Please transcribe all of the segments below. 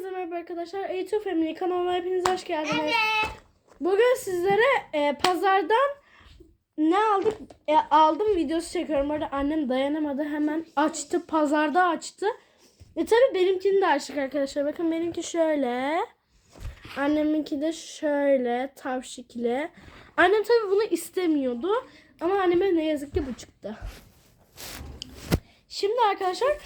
Herkese merhaba arkadaşlar. A2 Family kanalına hepiniz hoş geldiniz. Bugün sizlere e, pazardan ne aldık e, aldım videosu çekiyorum. Orada annem dayanamadı hemen açtı. Pazarda açtı. E tabi benimkini de açtık arkadaşlar. Bakın benimki şöyle. Anneminki de şöyle tavşikli. Annem tabi bunu istemiyordu. Ama anneme ne yazık ki bu çıktı. Şimdi arkadaşlar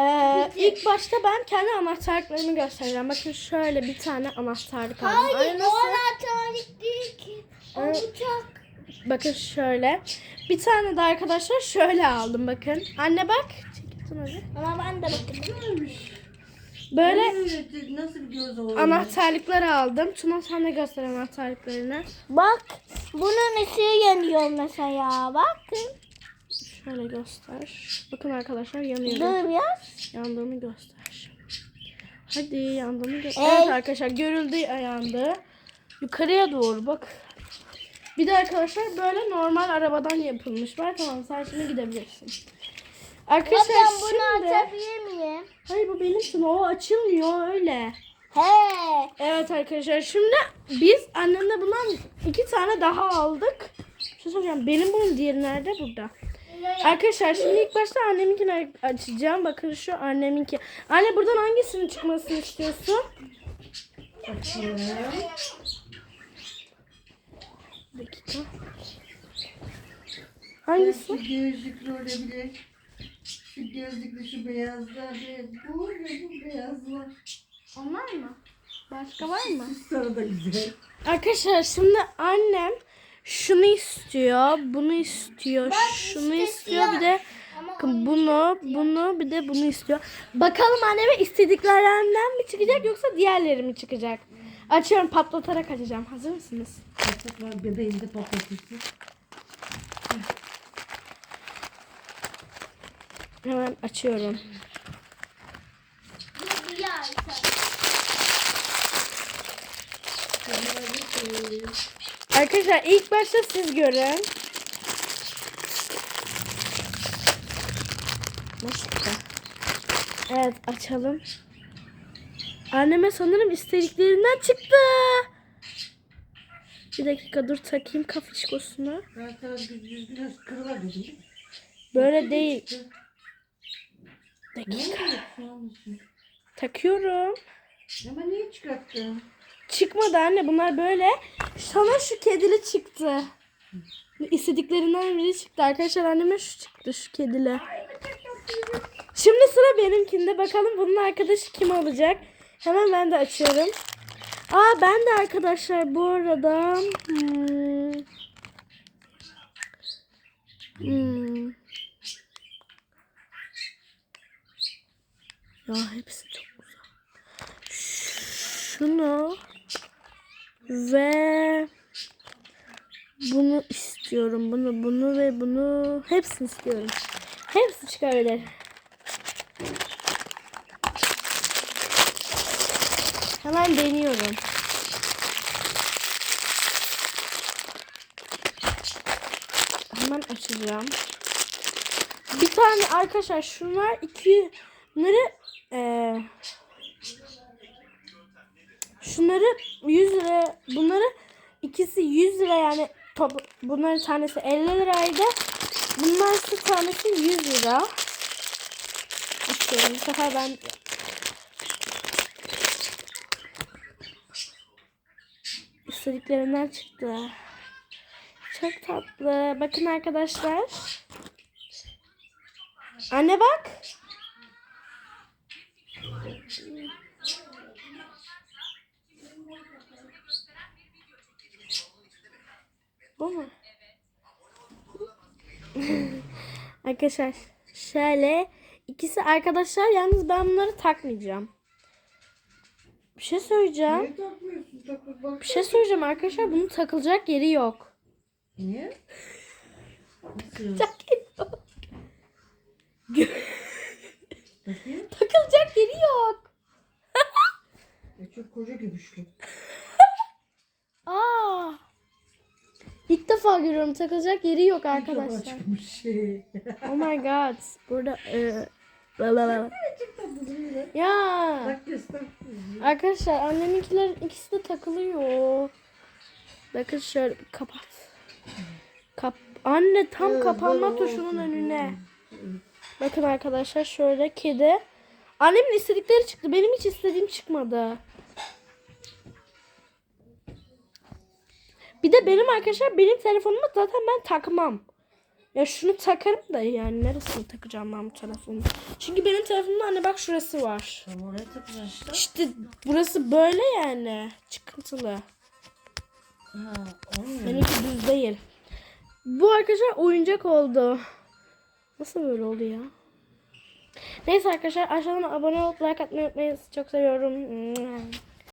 ee, ilk başta ben kendi anahtarlıklarımı göstereceğim. Bakın şöyle bir tane anahtarlık aldım. Hayır o nasıl? anahtarlık değil ki. O Evet. bıçak. Bakın şöyle. Bir tane de arkadaşlar şöyle aldım bakın. Anne bak. Çekilsin hadi. Ama ben de bakın. Böyle nasıl bir göz oldu? anahtarlıklar aldım. Tuna sen de göster anahtarlıklarını. Bak bunun ışığı yanıyor mesela bakın. Şöyle göster. Bakın arkadaşlar yanıyor. Dur biraz. Yandığını göster. Hadi yandığını göster. Ey. Evet arkadaşlar görüldü yandı. Yukarıya doğru bak. Bir de arkadaşlar böyle normal arabadan yapılmış var. Tamam sen şimdi gidebilirsin. Arkadaşlar Ben bunu şimdi... açabilir miyim? Hayır bu benimsin o açılmıyor öyle. He. Evet arkadaşlar şimdi biz annemle bundan iki tane daha aldık. Bir şey söyleyeceğim benim bunun diğeri nerede? Burada. Arkadaşlar şimdi ilk başta anneminkini açacağım. Bakın şu anneminki. Anne buradan hangisinin çıkmasını istiyorsun? Açıyorum. Bir dakika. Hangisi? Şu gözlüklü olabilir. Şu gözlüklü şu beyazlar ve bu ve bu beyazlar. Onlar mı? Başka var mı? Sarı da güzel. Arkadaşlar şimdi annem şunu istiyor, bunu istiyor, şunu istiyor bir de bakın bunu, bunu bir de bunu istiyor. Bakalım anneme istediklerinden mi çıkacak yoksa diğerleri mi çıkacak? Açıyorum patlatarak açacağım. Hazır mısınız? Patlak var bebeğinde patlatırsın. Hemen açıyorum. Arkadaşlar ilk başta siz görün. Evet açalım. Anneme sanırım istediklerinden çıktı. Bir dakika dur takayım dedim. Böyle değil. Dakika. Takıyorum. Ama niye çıkarttın? Çıkmadı anne bunlar böyle. Sana şu kedili çıktı. İstediklerinden biri çıktı. Arkadaşlar anneme şu çıktı şu kedili. Şimdi sıra benimkinde. Bakalım bunun arkadaşı kim olacak? Hemen ben de açıyorum. Aa ben de arkadaşlar bu arada hmm, hmm. Ya hepsi çok güzel. Şunu ve bunu istiyorum. Bunu, bunu ve bunu hepsini istiyorum. Hepsi çıkabilir. Hemen deniyorum. Hemen açacağım. Bir tane arkadaşlar şunlar iki bunları eee Şunları 100 lira, bunları ikisi 100 lira yani top, bunların tanesi 50 liraydı. Bunlar ise tanesi 100 lira. İşte bu sefer ben istediklerinden çıktı. Çok tatlı. Bakın arkadaşlar. Anne bak. Bu mu? arkadaşlar şöyle ikisi arkadaşlar yalnız ben bunları takmayacağım. Bir şey söyleyeceğim. Niye takmıyorsun? Takma bak. Bir şey söyleyeceğim arkadaşlar bunun takılacak yeri yok. Niye? Takılacak yeri yok. Takılacak yeri yok. E, çok koca göbüşlü. Defa görüyorum takılacak yeri yok Çok arkadaşlar. açmış şey. Oh my god. Burada e, la la la. Çok. Ya. Arkadaşlar anneminkiler ikisi de takılıyor. Bakın şöyle kapat. Kap Anne tam kapanma tuşunun önüne. Bakın arkadaşlar şöyle kedi. Annemin istedikleri çıktı. Benim hiç istediğim çıkmadı. Bir de benim arkadaşlar benim telefonumu zaten ben takmam. Ya şunu takarım da yani neresine takacağım ben bu telefonu? Çünkü benim telefonumda anne bak şurası var. Tamam oraya işte. İşte burası böyle yani. Çıkıntılı. Ha, olmuyor. Benimki düz değil. Bu arkadaşlar oyuncak oldu. Nasıl böyle oldu ya? Neyse arkadaşlar aşağıdan abone olup like atmayı unutmayın. Çok seviyorum.